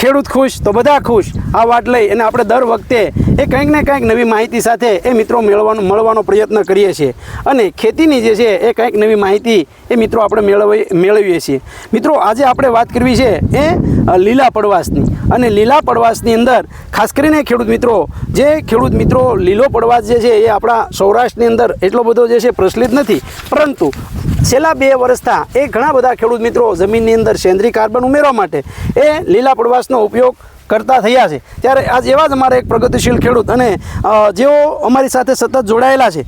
ખેડૂત ખુશ તો બધા ખુશ. આ વાત લઈ અને આપણે દર વખતે એ કંઈક ને કંઈક નવી માહિતી સાથે એ મિત્રો મેળવવાનો, મળવાનો પ્રયત્ન કરીએ છીએ. અને ખેતીની જે છે એ કંઈક નવી માહિતી એ મિત્રો આપણે મેળવી, મેળવીએ છીએ. મિત્રો, આજે આપણે વાત કરવી છે એ લીલા પડવાશની. અને લીલા પડવાશની અંદર ખાસ કરીને ખેડૂત મિત્રો, જે ખેડૂત મિત્રો લીલો પડવાશ જે છે એ આપણા સૌરાષ્ટ્રની અંદર એટલો બધો જે છે પ્રચલિત નથી. પરંતુ છેલ્લા બે વર્ષથી એ ઘણા બધા ખેડૂત મિત્રો જમીનની અંદર સેન્દ્રીય કાર્બન ઉમેરવા માટે એ લીલા પડવાશનો ઉપયોગ કરતા થયા છે. ત્યારે આજ એવા જ અમારા એક પ્રગતિશીલ ખેડૂત અને જેઓ અમારી સાથે સતત જોડાયેલા છે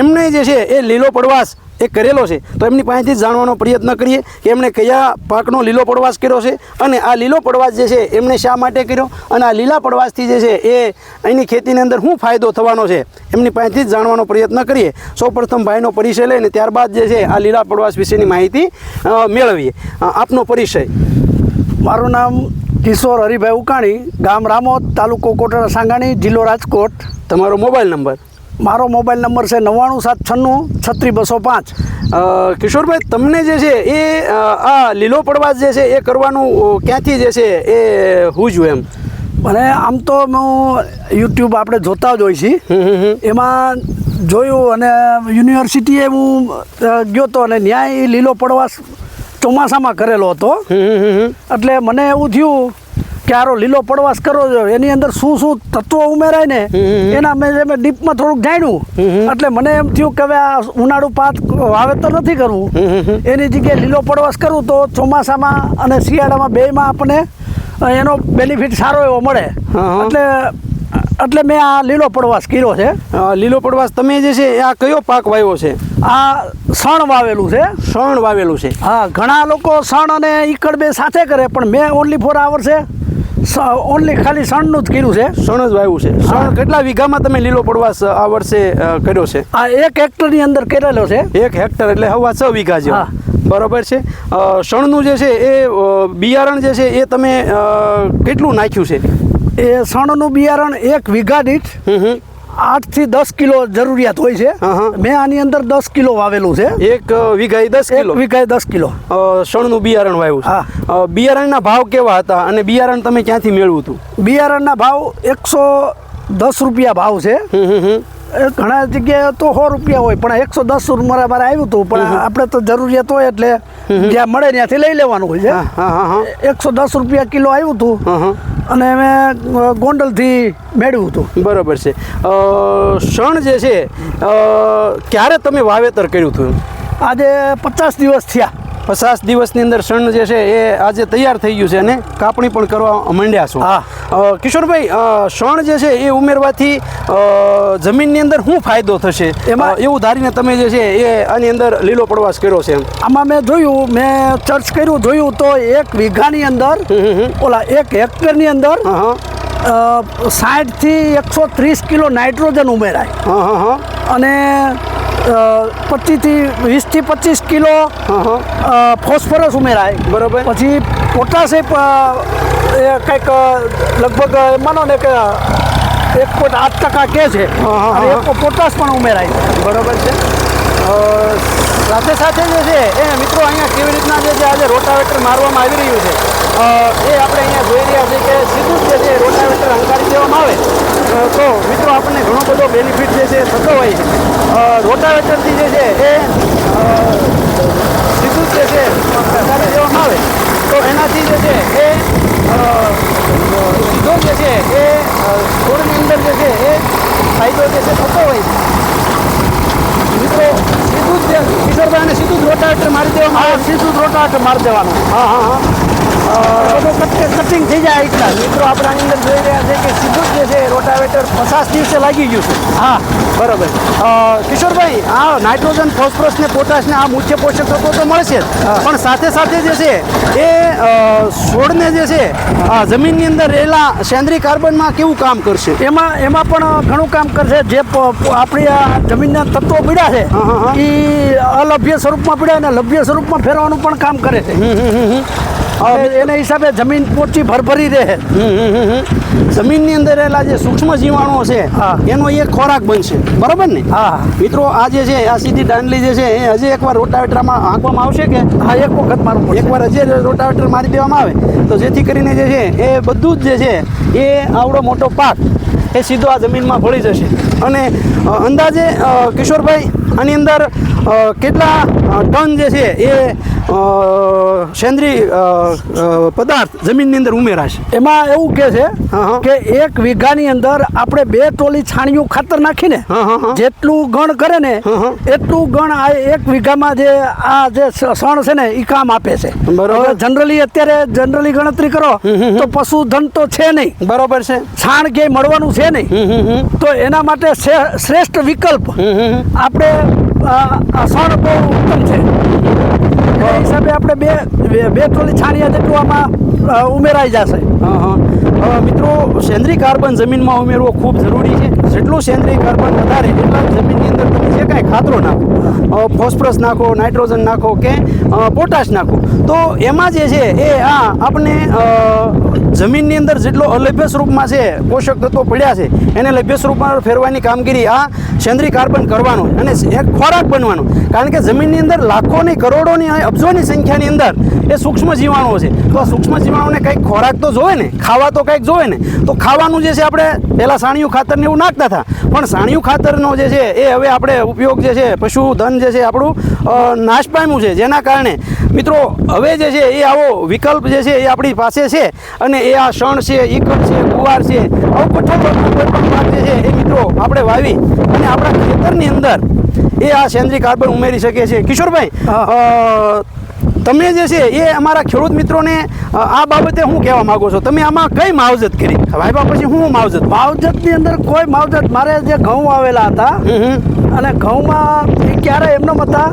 એમને જે છે એ લીલો પડવાશ એ કરેલો છે. તો એમની પાસેથી જાણવાનો પ્રયત્ન કરીએ કે એમણે કયા પાકનો લીલો પડવાશ કર્યો છે અને આ લીલો પડવાશ જે છે એમણે શા માટે કર્યો અને આ લીલા પડવાશથી જે છે એ અહીંની ખેતીની અંદર શું ફાયદો થવાનો છે, એમની પાસેથી જ જાણવાનો પ્રયત્ન કરીએ. સૌપ્રથમ ભાઈનો પરિચય લઈને ત્યારબાદ જે છે આ લીલા પડવાશ વિશેની માહિતી મેળવીએ. આપનો પરિચય. મારું નામ કિશોર હરિભાઈ ઉકાણી ગામ રામોદ તાલુકો કોટડા સાંગાણી જિલ્લો રાજકોટ. તમારો મોબાઈલ નંબર? મારો મોબાઈલ નંબર છે નવ્વાણું સાત છન્નું છત્રીસ બસો પાંચ. કિશોરભાઈ તમને જે છે એ આ લીલો પડવાશ જે છે એ કરવાનું ક્યાંથી જે છે એ હું હુજવું એમ? અને આમ તો હું યુટ્યુબ આપણે જોતા જ હોય છીએ. એમાં જોયું અને યુનિવર્સિટીએ હું ગયો હતો અને ન્યાય લીલો પડવાશ ચોમાસામાં કરેલો હતો. એટલે મને એવું થયું કે આરો લીલો પડવાશ કરવો જોઈએ. એની અંદર શું શું તત્વો ઉમેરાય ને એના મેં જે મેં ડીપમાં થોડુંક જાણ્યું. એટલે મને એમ થયું કે હવે આ ઉનાળુ પાક વાવેતર નથી કરવું. એની જગ્યાએ લીલો પડવાશ કરવું તો ચોમાસામાં અને શિયાળામાં બેયમાં આપણને એનો બેનિફિટ સારો એવો મળે. એટલે એટલે મેં આ લીલો પડવાશ કર્યો છે. લીલો પડવાશ તમે જે છે આ કયો પાક વાવ્યો છે? આ સણ વાવેલું છે. શણ વાવેલું છે. હા ઘણા લોકો સણ અને ઈકડ બે સાથે કરે પણ મેં ઓનલી ફોર આવર છે ઓનલી ખાલી સણનું જ કર્યું છે. શણ જ વાવ્યું છે. શણ કેટલા વીઘામાં તમે લીલો પડવાશ આ વર્ષે કર્યો છે? આ એક હેક્ટરની અંદર કરેલો છે. એક હેક્ટર એટલે હવા છ વીઘા જેવો. હા. બરોબર છે? શણનું જે છે એ બિયારણ જે છે એ તમે કેટલું નાખ્યું છે? એ સણનું બિયારણ એક વીઘા દીઠ આઠથી દસ કિલો જરૂરિયાત હોય છે. મેં આની અંદર દસ કિલો વાવેલું છે. એક વીઘાએ દસ એક કિલો? વીઘાએ દસ કિલો. શણનું બિયારણ વાવ્યું હા. બિયારણના ભાવ કેવા હતા અને બિયારણ તમે ક્યાંથી મેળવ્યું હતું? બિયારણના ભાવ એકસો દસ રૂપિયા ભાવ છે. ઘણા જગ્યાએ તો સો રૂપિયા હોય પણ એકસો દસ મારા મારે આવ્યું હતું પણ આપણે તો જરૂરિયાત હોય એટલે જ્યાં મળે ત્યાંથી લઈ લેવાનું હોય છે. હા હા હા એકસો દસ રૂપિયા કિલો આવ્યું હતું અને મેં ગોંડલથી મેળવ્યું હતું. બરાબર છે. શણ જે છે ક્યારે તમે વાવેતર કર્યું હતું? આજે પચાસ દિવસ થયા. પચાસ દિવસની અંદર શણ જે છે એ આજે તૈયાર થઈ ગયું છે અને કાપણી પણ કરવા માંડ્યા છો. હા. કિશોરભાઈ શણ જે છે એ ઉમેરવાથી જમીનની અંદર શું ફાયદો થશે? એમાં- એવું ધારીને તમે જે છે એ આની અંદર લીલો પડવાશ કર્યો છે આમાં મેં જોયું મેં સર્ચ કર્યું જોયું તો એક વીઘાની અંદર ઓલા એક હેક્ટરની અંદર સાઠથી એકસો ત્રીસ કિલો નાઇટ્રોજન ઉમેરાય. હા હા હા. અને પચીસથી વીસથી પચીસ કિલો ફોસ્ફરસ ઉમેરાય. બરાબર. પછી પોટાશ એ કંઈક લગભગ માનો ને કે એક પોઈન્ટ આઠ ટકા કે છે. પોટાશ પણ ઉમેરાય બરાબર છે. સાથે સાથે જે છે એ મિત્રો અહીંયા કેવી રીતના જે છે આજે રોટાવેટર મારવામાં આવી રહ્યું છે. એ આપણે અહીંયા જોઈ રહ્યા છીએ કે સીધું જ જે છે રોટાવેટર હંકારી દેવામાં આવે. તો આપણને ઘણો બધો બેનિફિટ જે છે એ થતો હોય છે. રોટાવેટરથી જે છે એ સીધું જ જે છે હંકારી દેવામાં આવે. તો એનાથી જે છે એ સીધો જે છે એ છોડની અંદર જે છે એ ફાયદો જે છે થતો હોય છે. મિત્રો સીધું જ કિશોરભાઈને સીધું જ રોટાવેટર મારી દેવામાં સીધું જ રોટાવેટર મારી દેવાનું. હા હા હા. કટિંગ થઈ જાય એટલા. મિત્રો આપણે આની અંદર જોઈ રહ્યા છે કે સીધું જે છે રોટાવેટર પચાસ દિવસે લાગી ગયું છે. હા. બરોબર. કિશોરભાઈ આ નાઇટ્રોજન ફોસ્ફરસ ને પોટાશ ને આ મુખ્ય પોષક તત્વો તો મળશે પણ સાથે સાથે જે છે એ છોડને જે છે આ જમીનની અંદર રહેલા સેન્દ્રીય કાર્બનમાં કેવું કામ કરશે? એમાં એમાં પણ ઘણું કામ કરશે. જે આપણી આ જમીનના તત્વો પીડ્યા છે. એ અલભ્ય સ્વરૂપમાં પીડ્યા અને લભ્ય સ્વરૂપમાં ફેરવાનું પણ કામ કરે છે. એના હિસાબે જમીન પોચી ભરભરી રહે. જમીનની અંદર રહેલા જે સૂક્ષ્મ જીવાણુઓ છે. એનો એક ખોરાક બનશે. બરોબર ને? હા મિત્રો આ જે છે આ સીધી દાંડલી જે છે એ હજી એકવાર રોટાવેટરમાં આંકવામાં આવશે કે હા એક વખત મારું એકવાર હજી રોટાવેટર મારી દેવામાં આવે? તો જેથી કરીને જે છે એ બધું જ જે છે એ આવડો મોટો પાક એ સીધો આ જમીનમાં ભળી જશે. અને અંદાજે કિશોરભાઈ આની અંદર કેટલા ટન જે છે એ સેન્દ્રીય પદાર્થ જમીનની અંદર ઉમેરાશે એમાં એવું કે છે. કે એક વીઘાની અંદર આપણે બે ટોલી છાણિયું ખાતર નાખીને. જેટલું ગણ કરે ને. એટલું ગણ આ એક વીઘામાં જે આ જે સણ છે ને એ કામ આપે છે બરોબર. જનરલી અત્યારે જનરલી ગણતરી કરો તો પશુધન તો છે નહીં બરોબર છે છાણ ક્યાંય મળવાનું છે નહીં. તો એના માટે શ્રેષ્ઠ વિકલ્પ. આપણે સણ બહુ ઉત્તમ છે એ હિસાબે આપણે બે બે- ટોલી છાણિયા જેટલું આમાં ઉમેરાઈ જશે. હા હા. મિત્રો સેન્દ્રીય કાર્બન જમીનમાં ઉમેરવો ખૂબ જરૂરી છે. જેટલું સેન્દ્રીય કાર્બન વધારે એટલા જમીનની અંદર તમે જે કાંઈ ખાતરો નાખો ફોસ્ફરસ નાખો, નાઇટ્રોજન નાખો કે પોટાશ નાખો. તો એમાં જે છે એ આ આપણે જમીનની અંદર જેટલો અલભ્ય સ્વરૂપમાં છે, પોષક તત્વો પડ્યા છે, એને લભ્ય સ્વરૂપમાં ફેરવાની કામગીરી આ સેન્દ્રીય કાર્બન કરવાનો અને એક ખોરાક બનવાનો. કારણ કે જમીનની અંદર લાખોની, કરોડોની અને અબજોની સંખ્યાની અંદર એ સૂક્ષ્મ જીવાણુઓ છે. તો આ સૂક્ષ્મ જીવાણુને કંઈક ખોરાક તો જોવે ને, ખાવા તો કંઈક જોવે ને. તો ખાવાનું જે છે આપણે પહેલાં સાણિયું ખાતરને એવું નાખતા હતા. પણ સાણિયું ખાતરનો જે છે એ હવે આપણે ઉપયોગ જે છે પશુધન જે છે આપણું નાશ પામ્યું છે જેના કારણે મિત્રો હવે જે છે એ આવો વિકલ્પ જે છે એ આપણી પાસે છે અને એ આ શણ છે ઈકડ છે ગુવાર છે આવું કઠોળ કોઈ પણ પાક જે છે એ મિત્રો આપણે વાવી અને આપણા ખેતરની અંદર એ આ સેન્દ્રીય કાર્બન ઉમેરી શકીએ છીએ. કિશોરભાઈ તમે જે છે એ અમારા ખેડૂત મિત્રોને આ બાબતે હું કહેવા માગો છો? તમે આમાં કઈ માવજત કરી? વાયબા પછી હું માવજત? માવજતની અંદર કોઈ માવજત. મારે જે ઘઉં આવેલા હતા અને ઘઉંમાં ક્યારે એમનો હતા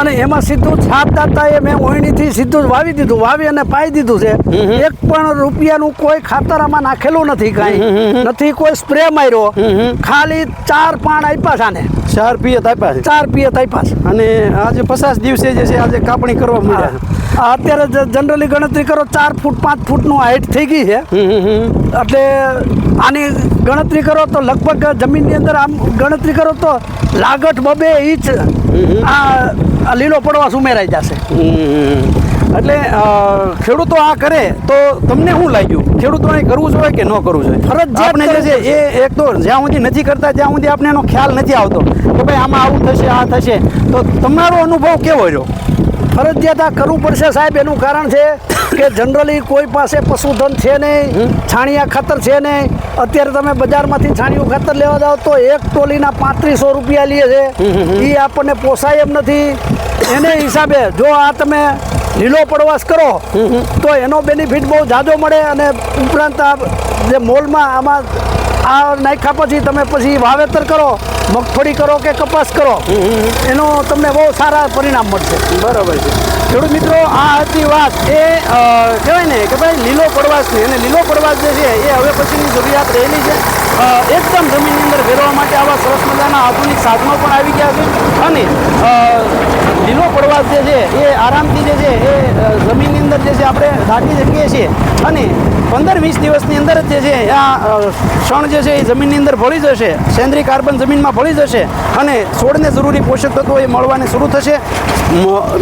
અને એમાં સીધું છાપ દાતા એ મેં ઓયણીથી સીધું જ વાવી દીધું વાવી અને પાઈ દીધું છે. એક પણ રૂપિયાનું કોઈ ખાતર આમાં નાખેલું નથી કાંઈ. નથી કોઈ સ્પ્રે માર્યો. ખાલી ચાર પાણ આપ્યા છે આને. ચાર પિયત આપ્યા છે? ચાર પિયત આપ્યા છે. અને આજે પચાસ દિવસે જે છે આજે કાપણી કરવા મળ્યા આ અત્યારે જનરલી ગણતરી કરો ચાર ફૂટ પાંચ ફૂટનું હાઈટ થઈ ગઈ છે. એટલે આની ગણતરી કરો તો લગભગ જમીનની અંદર આમ ગણતરી કરો તો લાગટ બબે ઇંચ આ લીલો પડવાસ ઉમેરાઈ જશે. એટલે ખેડૂતો આ કરે તો તમને શું લાગ્યું? ખેડૂતોને કરવું જોઈએ કે ન કરવું જોઈએ? ફરજિયાત આપણે જે છે એ એક તો જ્યાં સુધી નથી કરતા ત્યાં સુધી આપણે એનો ખ્યાલ નથી આવતો કે ભાઈ આમાં આવું થશે આ થશે. તો તમારો અનુભવ કેવો રહ્યો? ફરજિયાત આ કરવું પડશે સાહેબ. એનું કારણ છે કે જનરલી કોઈ પાસે પશુધન છે નહીં છાણિયા ખાતર છે નહીં. અત્યારે તમે બજારમાંથી છાણિયું ખાતર લેવા જાઓ તો એક ટોલીના પાંત્રીસો રૂપિયા લે છે. એ આપણને પોસાય એમ નથી. એને હિસાબે જો આ તમે લીલો પડવાશ કરો તો એનો બેનિફિટ બહુ જાજો મળે અને ઉપરાંત આ જે મોલમાં આમાં આ નાખ્યા પછી તમે પછી વાવેતર કરો મગફળી કરો કે કપાસ કરો એનો તમને બહુ સારા પરિણામ મળશે. બરાબર છે. ખેડૂત મિત્રો, આ હતી વાત. એ કહેવાય ને કે ભાઈ લીલો પડવાશની અને લીલો પડવાશ જે છે, એ હવે પછીની જરૂરિયાત રહેલી છે. એકદમ જમીનની અંદર ફેરવા માટે આવા સરસ મજાના આધુનિક સાધનો પણ આવી ગયા છે. અને લીલો પડવાશ જે છે, એ આરામથી જે છે, એ જમીનની અંદર જે છે, આપણે દાટી શકીએ છીએ. અને પંદર વીસ દિવસની અંદર જ છે, આ ક્ષણ જે છે, એ જમીનની અંદર ભળી જશે. સેન્દ્રીય કાર્બન જમીનમાં ભળી જશે. અને છોડને જરૂરી પોષક તત્વો એ મળવાને શરૂ થશે.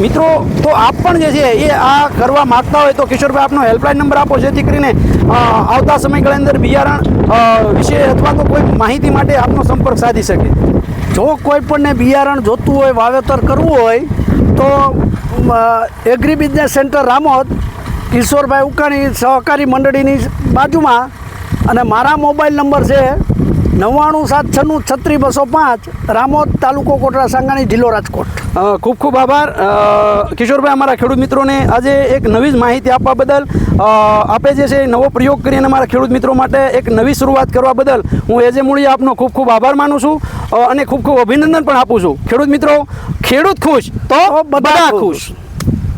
મિત્રો, તો આપ પણ જે છે, એ આ કરવા માગતા હોય તો કિશોરભાઈ આપનો હેલ્પલાઇન નંબર આપો, જેથી કરીને આવતા સમયગાળા અંદર બિયારણ વિશે અથવા તો કોઈ માહિતી માટે આપનો સંપર્ક સાધી શકે. જો કોઈ પણને બિયારણ જોતું હોય, વાવેતર કરવું હોય, તો agri business centre Ramod, Kishorbhai Ukani સહકારી મંડળીની બાજુમાં, અને મારા મોબાઈલ નંબર છે નવ્વાણું સાત છન્નું છત્રી બસો પાંચ રામોદ તાલુકો કોટડા સાંગાણી જિલ્લો રાજકોટ. ખૂબ ખૂબ આભાર. કિશોરભાઈ અમારા ખેડૂત મિત્રોને આજે એક નવી જ માહિતી આપવા બદલ આપે જે છે એ નવો પ્રયોગ કરીને અમારા ખેડૂત મિત્રો માટે એક નવી શરૂઆત કરવા બદલ હું એજે મૂળી આપનો ખૂબ ખૂબ આભાર માનું છું અને ખૂબ ખૂબ અભિનંદન પણ આપું છું. ખેડૂત મિત્રો ખેડૂત ખુશ તો બધા ખુશ.